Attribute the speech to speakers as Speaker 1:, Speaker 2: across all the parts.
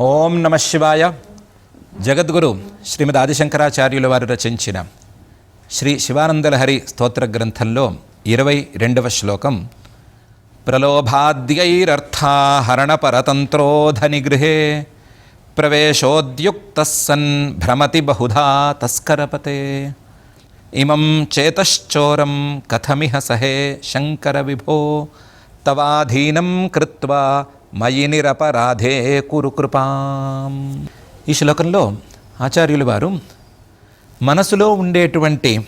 Speaker 1: ఓం నమ శివాయ. జగద్గురు శ్రీమద్ ఆదిశంకరాచార్యుల వారు రచించిన శ్రీ శివానందలహరి స్తోత్ర గ్రంథంలో ఇరవై రెండవ శ్లోకం ప్రలోభాద్యైరర్థాహరణపరతంత్రోధనిగృహే ప్రవేశోద్యుక్త సన్ భ్రమతి బహుధా తస్కరపతే. ఇమం చేతశ్చోరం కథమిహ సహే శంకర విభో తవాధీనం కృత్వా మయి నిరపరాధే కురు కృపాం. ఈ శ్లోకంలో ఆచార్యులు వారు మనసులో ఉండేటువంటి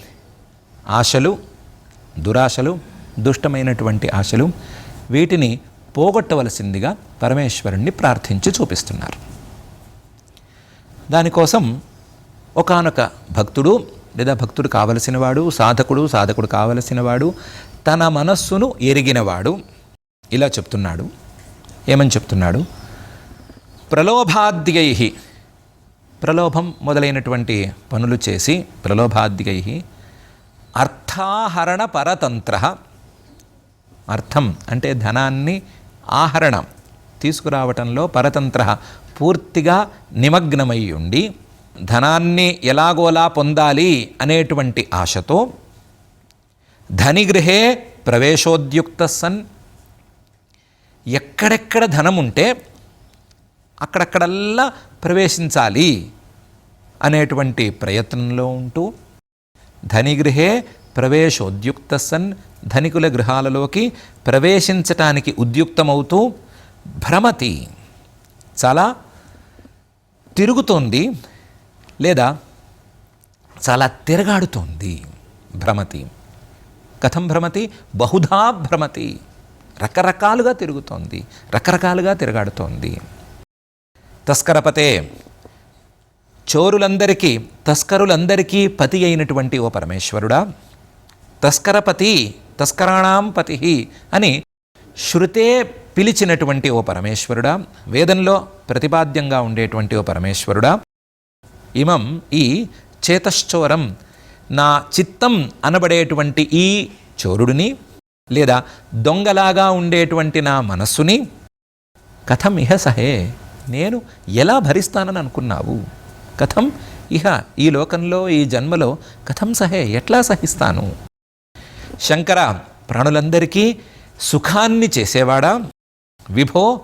Speaker 1: ఆశలు దురాశలు దుష్టమైనటువంటి ఆశలు వీటిని పోగొట్టవలసిందిగా పరమేశ్వరుణ్ణి ప్రార్థించి చూపిస్తున్నారు. దానికోసం ఒకానొక భక్తుడు లేదా భక్తుడు కావలసినవాడు సాధకుడు సాధకుడు కావలసినవాడు తన మనస్సును ఎరిగినవాడు ఇలా చెప్తున్నాడు. ఏమని చెప్తున్నాడు? ప్రలోభాద్యై ప్రలోభం మొదలైనటువంటి పనులు చేసి ప్రలోభాద్యై అర్థాహరణ పరతంత్ర. అర్థం అంటే ధనాన్ని ఆహరణ. తీసుకురావటంలో పరతంత్ర. పూర్తిగా నిమగ్నమై ఉండి ధనాన్ని ఎలాగోలా పొందాలి అనేటువంటి ఆశతో ధనిగృహే ప్రవేశోద్యుక్త సన్ ఎక్కడెక్కడ ధనం ఉంటే అక్కడక్కడల్లా ప్రవేశించాలి అనేటువంటి ప్రయత్నంలో ఉంటూ ధనిగృహే ప్రవేశోద్యుక్త సన్ ధనికుల గృహాలలోకి ప్రవేశించటానికి ఉద్యుక్తమవుతూ భ్రమతి చాలా తిరుగుతోంది లేదా చాలా తిరగాడుతోంది భ్రమతి. కథం భ్రమతి బహుధా భ్రమతి. రకరకాలుగా తిరుగుతోంది రకరకాలుగా తిరగాడుతోంది. తస్కరపతే చోరులందరికీ తస్కరులందరికీ పతి అయినటువంటి ఓ పరమేశ్వరుడా. తస్కరపతి తస్కరాణాం పతి అని శృతే పిలిచినటువంటి ఓ పరమేశ్వరుడా. వేదంలో ప్రతిపాద్యంగా ఉండేటువంటి ఓ పరమేశ్వరుడా. ఇమం ఈ చేతశ్చోరం నా చిత్తం అనబడేటువంటి ఈ చోరుడిని లేదా దొంగలాగా ఉండేటువంటి నా మనస్సుని కథం ఇహ సహే. నేను ఎలా భరిస్తానని అనుకున్నావు? కథం ఇహ ఈ లోకంలో ఈ జన్మలో కథం సహే ఎట్లా సహిస్తాను? శంకర ప్రాణులందరికీ సుఖాన్ని చేసేవాడా? విభో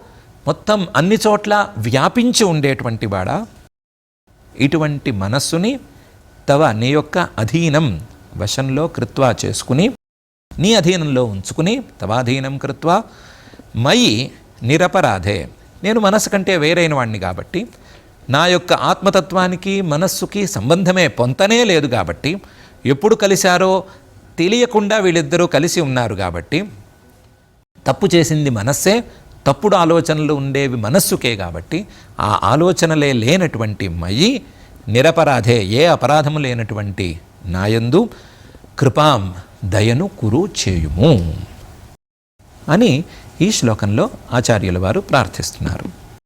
Speaker 1: మొత్తం అన్ని చోట్ల వ్యాపించి ఉండేటువంటి వాడా? ఇటువంటి మనస్సుని తవ నీ యొక్క అధీనం వశంలో కృత్వా చేసుకుని నీ అధీనంలో ఉంచుకుని తవాధీనం కృత్వా మయి నిరపరాధే. నేను మనస్సు కంటే వేరైన వాడిని కాబట్టి నా యొక్క ఆత్మతత్వానికి మనస్సుకి సంబంధమే పొంతనే లేదు కాబట్టి ఎప్పుడు కలిశారో తెలియకుండా వీళ్ళిద్దరూ కలిసి ఉన్నారు కాబట్టి తప్పు చేసింది మనస్సే తప్పుడు ఆలోచనలు ఉండేవి మనస్సుకే కాబట్టి ఆ ఆలోచనలే లేనటువంటి మయి నిరపరాధే ఏ అపరాధము లేనటువంటి నాయందు కృపాం దయను కురు చేయుము అని ఈ శ్లోకంలో ఆచార్యుల వారు ప్రార్థిస్తున్నారు.